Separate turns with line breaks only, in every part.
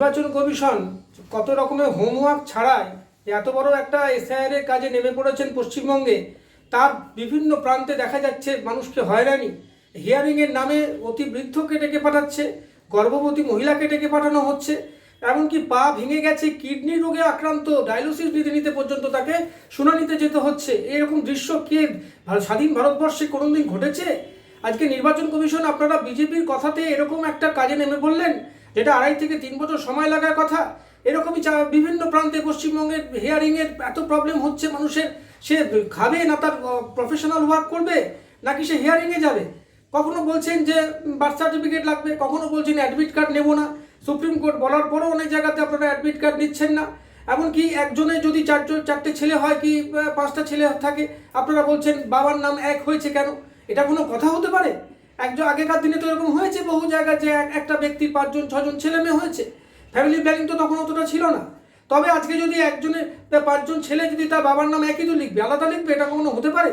নির্বাচন কমিশন কত রকমের হোমওয়ার্ক ছাড়াই এত বড় একটা এসআইআর এর কাজে নেমে পড়েছেন পশ্চিমবঙ্গে, তার বিভিন্ন প্রান্তে দেখা যাচ্ছে মানুষকে হয়রানি। হিয়ারিং এর নামে অতি বৃদ্ধকে ডেকে পাঠাচ্ছে, গর্ভবতী মহিলাকে ডেকে পাঠানো হচ্ছে, এমনকি পা ভেঙে গেছে, কিডনি রোগে আক্রান্ত, ডায়ালিসিস নিতে নিতে পর্যন্ত তাকে শুনানিতে যেতে হচ্ছে। এরকম দৃশ্য কে স্বাধীন ভারতবর্ষে কোনোদিন ঘটেছে? আজকে নির্বাচন কমিশন আপনারা বিজেপির কথাতে এরকম একটা কাজে নেমে পড়লেন যেটা আড়াই থেকে তিন বছর সময় লাগার কথা, এরকমই বিভিন্ন প্রান্তে পশ্চিমবঙ্গের হিয়ারিংয়ের এত প্রবলেম হচ্ছে মানুষের, সে খাবে না তার প্রফেশনাল ওয়ার্ক করবে, নাকি সে হিয়ারিংয়ে যাবে? কখনো বলছেন যে বার্থ সার্টিফিকেট লাগবে, কখনো বলছেন অ্যাডমিট কার্ড নেব না। সুপ্রিম কোর্ট বলার পরও অনেক জায়গাতে আপনারা অ্যাডমিট কার্ড নিচ্ছেন না। এমনকি একজনের যদি চারজন, চারটে ছেলে হয় কি পাঁচটা ছেলে থাকে, আপনারা বলছেন বাবার নাম এক হয়েছে কেন? এটা কোনো কথা হতে পারে? একজন আগেকার দিনে তো এরকম হয়েছে বহু জায়গায় যে একটা ব্যক্তির পাঁচজন, ছজন ছেলে মেয়ে হয়েছে। ফ্যামিলি প্ল্যানিং তো তখন অতটা ছিল না। তবে আজকে যদি একজনের পাঁচজন ছেলে যদি তার বাবার নাম একই তো লিখবে, আলাদা লিখবে, এটা কখনো হতে পারে?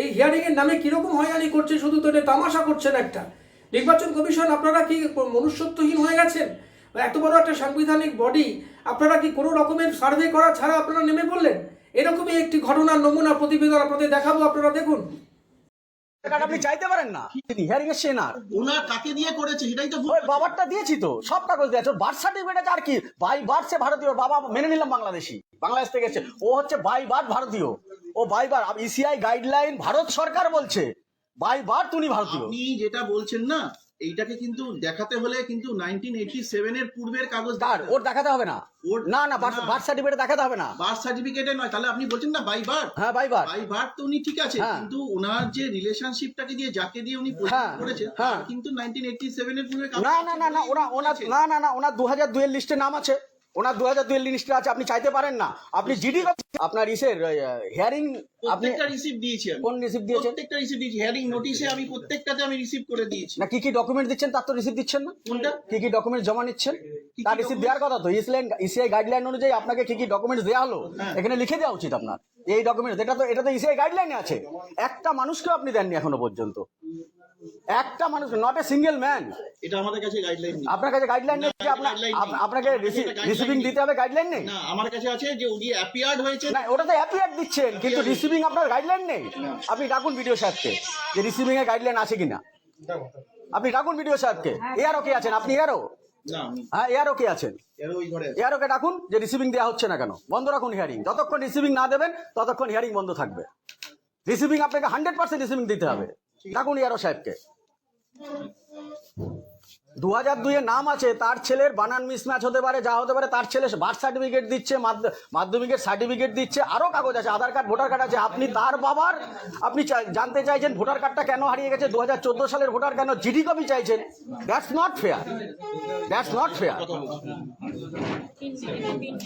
এই হিয়ারিংয়ের নামে কীরকম হয়রানি করছে শুধু তো এটা তামাশা করছেন একটা। নির্বাচন কমিশন, আপনারা কি মনুষ্যত্বহীন হয়ে গেছেন? এত বড় একটা সাংবিধানিক বডি আপনারা কি কোনো রকমের সার্ভে করা ছাড়া আপনারা নেমে পড়লেন? এরকমই একটি ঘটনার নমুনা প্রতিবেদন আপনাদের দেখাবো, আপনারা দেখুন।
টাকাটা আপনি চাইতে পারেন না। হিয়ারিং এর সেনার
ওনার কাকে দিয়ে করেছে সেটাই তো
ওই বাবারটা দিয়েছি তো সব কাগজ দিয়েছে। বার্থ সার্টিফিকেট আছে আর কি? বাই বার্থ সে ভারতীয় বাবা মেনে নিলাম বাংলাদেশি। বাংলাদেশ থেকে এসেছে। ও হচ্ছে বাই বার্থ ভারতীয়। ও by birth ECI guideline Bharat সরকার বলছে। বাই বার তুমি ভারতীয়।
আপনি যেটা বলছেন না এইটাকে কিন্তু দেখাতে হলে কিন্তু নাইনটিন এইটি সেভেন এর পূর্বের কাগজ
তার ওর দেখাতে হবে না।
ওর-
না না বার্থ সার্টিফিকেট দেখাতে হবে না।
বার্থ সার্টিফিকেটে নয় তাহলে আপনি বলছেন না বাই বার্থ
হ্যাঁ বাই বার্থ
বাই বার্থ তো উনি ঠিক আছে
হ্যাঁ।
কিন্তু ওনার যে রিলেশনশিপটাকে দিয়ে যাকে দিয়ে উনি
হ্যাঁ,
করেছেন
হ্যাঁ।
কিন্তু নাইনটিন এইটি সেভেন এর পূর্বে কাগজ
না না না না ওনা ওনার না না না ওনার দু হাজার দুয়ের লিস্টে নাম আছে। ওনার দু হাজার দুয়ের লিস্টে আছে আপনি চাইতে পারেন না। আপনি জিডি আপনার ইসের হিয়ারিং আপনি
রিসিভ দিয়েছি
কোন রিসিভ দিয়েছেন?
প্রত্যেকটা রিসিভ দিয়েছি। হেয়ারিং নোটিশে আমি প্রত্যেকটাতে আমি রিসিভ করে দিয়েছি।
না কি কি ডকুমেন্ট দিচ্ছেন তার তো রিসিভ দিচ্ছেন না?
কোনটা?
কি কি ডকুমেন্ট জমা নিচ্ছেন? তার রিসিভ দেওয়ার কথা তো। ইসলাইন ইসিআই গাইডলাইন অনুযায়ী আপনাকে কি কি ডকুমেন্টস দেওয়া হলো
হ্যাঁ।
এখানে লিখে দেওয়া উচিত আপনার। এই ডকুমেন্ট এটা তো এটা তো ইসিআই গাইডলাইনে আছে। একটা মানুষকেও আপনি দেননি এখনও পর্যন্ত। একটা মানুষ নট এ সিঙ্গেল ম্যান
এটা আমাদের কাছে গাইডলাইন নেই।
আপনার কাছে গাইডলাইন নেই যে আপনার আপনাকে রিসিভিং দিতে হবে গাইডলাইন নেই?
না আমার কাছে আছে যে উনি অ্যাপিয়ার্ড হয়েছে
না ওটা তো অ্যাপিয়ার দিচ্ছেন কিন্তু রিসিভিং আপনার গাইডলাইন নেই। আপনি ডাকুন ভিডিও সাহেবকে যে রিসিভিং এর গাইডলাইন আছে কিনা। আপনি ডাকুন ভিডিও সাহেবকে এয়ারও কে আছেন? আপনি এয়ারও হ্যাঁ এয়ারও কে আছেন?
আছে।
এয়ারওকে ডাকুন যে রিসিভিং দেওয়া হচ্ছে না কেন? বন্ধ রাখুন হিয়ারিং যতক্ষণ রিসিভিং না দেবেন ততক্ষণ হিয়ারিং বন্ধ থাকবে। রিসিভিং আপনাকে হান্ড্রেড পার্সেন্ট রিসিভিং দিতে হবে। ডাকুন এয়ারও সাহেবকে। দু হাজার দুইয়ে নাম আছে, তার ছেলের বানান মিসম্যাচ হতে পারে, যা হতে পারে, তার ছেলে বার্থ সার্টিফিকেট দিচ্ছে, মাধ্য- মাধ্যমিকের সার্টিফিকেট দিচ্ছে, আরও কাগজ আছে, আধার কার্ড ভোটার কার্ড আছে, আপনি তার বাবার, আপনি জানতে চাইছেন ভোটার কার্ডটা কেন হারিয়ে গেছে দু হাজার চোদ্দ সালের ভোটার কেন জিডি কপি চাইছেন? That's not fair that's not fair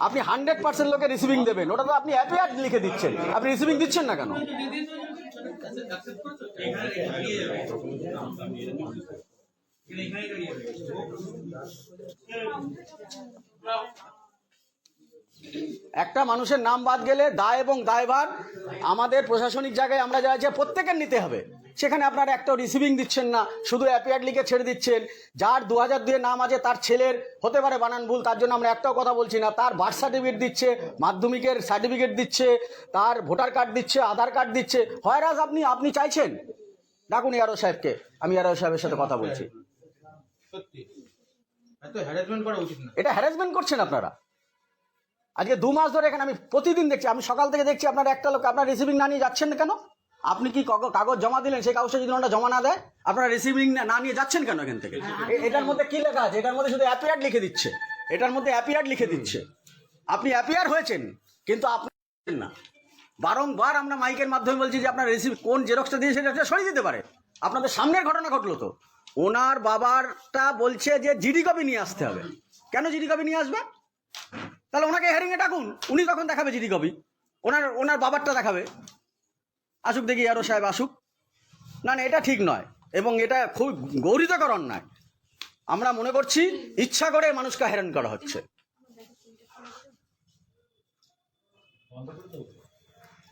আপনি হান্ড্রেড পার্সেন্ট লোকে রিসিভিং দেবেন, ওটা তো আপনি অ্যাপিয়ার লিখে দিচ্ছেন, আপনি রিসিভিং দিচ্ছেন না কেন? এখানে এখানে একটা মানুষের নাম বাদ গেলে দায় এবং দায়ভার আমাদের প্রশাসনিক জায়গায় আমরা যা আছে প্রত্যেকের নিতে হবে। সেখানে আপনারা একটা রিসিভিং দিচ্ছেন না শুধু অ্যাপিয়ার লিখে ছেড়ে দিচ্ছেন। যার দু হাজার দুয়ে নাম আছে তার ছেলের হতে পারে বানান ভুল তার জন্য আমরা একটাও কথা বলছি না। তার বার্থ সার্টিফিকেট দিচ্ছে মাধ্যমিকের সার্টিফিকেট দিচ্ছে তার ভোটার কার্ড দিচ্ছে আধার কার্ড দিচ্ছে। হয়রাজ আপনি আপনি চাইছেন? ডাকুন ইয়ারো সাহেবকে আমি ইয়ারো সাহেবের সাথে কথা বলছি। এটা হ্যারাসমেন্ট করছেন আপনারা। আজকে দু মাস ধরে এখানে আমি প্রতিদিন দেখছি, আমি সকাল থেকে দেখছি আপনার একটা লোক আপনার রিসিভিং না নিয়ে যাচ্ছেন কেন? আপনি কি কাগ- কাগজ জমা দিলেন, সেই কাগজটা যদি ওনারা জমা না দেয়, আপনারা রিসিভিং না নিয়ে যাচ্ছেন কেন এখান থেকে? এটার মধ্যে কি লেখা আছে? এটার মধ্যে শুধু অ্যাপিয়ার লিখে দিচ্ছে। এটার মধ্যে অ্যাপিয়ার লিখে দিচ্ছে। আপনি অ্যাপিয়ার হয়েছেন, কিন্তু আপনি না। বারংবার আমরা মাইকের মাধ্যমে বলছি যে আপনার রিসিভ কোন জেরক্সটা দিয়ে সেটা সরিয়ে দিতে পারে। আপনাদের সামনের ঘটনা ঘটলো তো। ওনার বাবারটা বলছে যে জিডি কপি নিয়ে আসতে হবে। কেন জিডি কপি নিয়ে আসবে তাহলে ওনাকে হেয়ারিং এ ডাকুন উনি তখন দেখাবে জিডি কপি? ওনার ওনার বাবারটা দেখাবে। আসুক দেখি আরও সাহেব আসুক। না না, এটা ঠিক নয়। এবং এটা খুব গৌরিতকর অন্যায় আমরা মনে করছি ইচ্ছা করে মানুষকে হেরান করা হচ্ছে।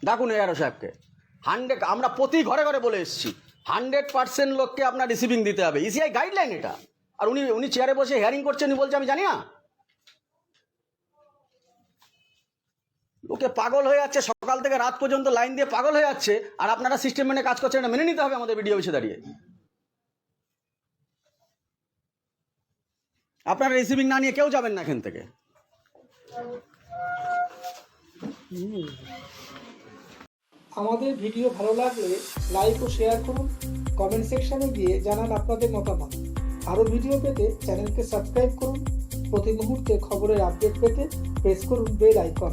ডাকুন এয়ারো সাহেবকে। হান্ড্রেড, আমরা প্রতি ঘরে ঘরে বলে এসেছি, হান্ড্রেড পার্সেন্ট লোককে আপনার রিসিভিং দিতে হবে। ইসিআই গাইডলাইন এটা। আর উনি উনি চেয়ারে বসে হেয়ারিং করছেন বলছে, আমি জানি না। লোকে পাগল হয়ে যাচ্ছে, সকাল থেকে রাত পর্যন্ত লাইন দিয়ে পাগল হয়ে যাচ্ছে, আর আপনারা সিস্টেম মেনে কাজ করছেন এটা মেনে নিতে হবে আমাদের ভিডিও অফিসে দাঁড়িয়ে। আপনারা রিসিভিং না নিয়ে কেউ যাবেন না এখান থেকে।
আমাদের ভিডিও ভালো লাগলে লাইক ও শেয়ার করুন কমেন্ট সেকশনে গিয়ে জানান আপনাদের মতামত। আরও ভিডিও পেতে চ্যানেলকে সাবস্ক্রাইব করুন, প্রতি মুহূর্তে খবরের আপডেট পেতে প্রেস করুন বেল আইকন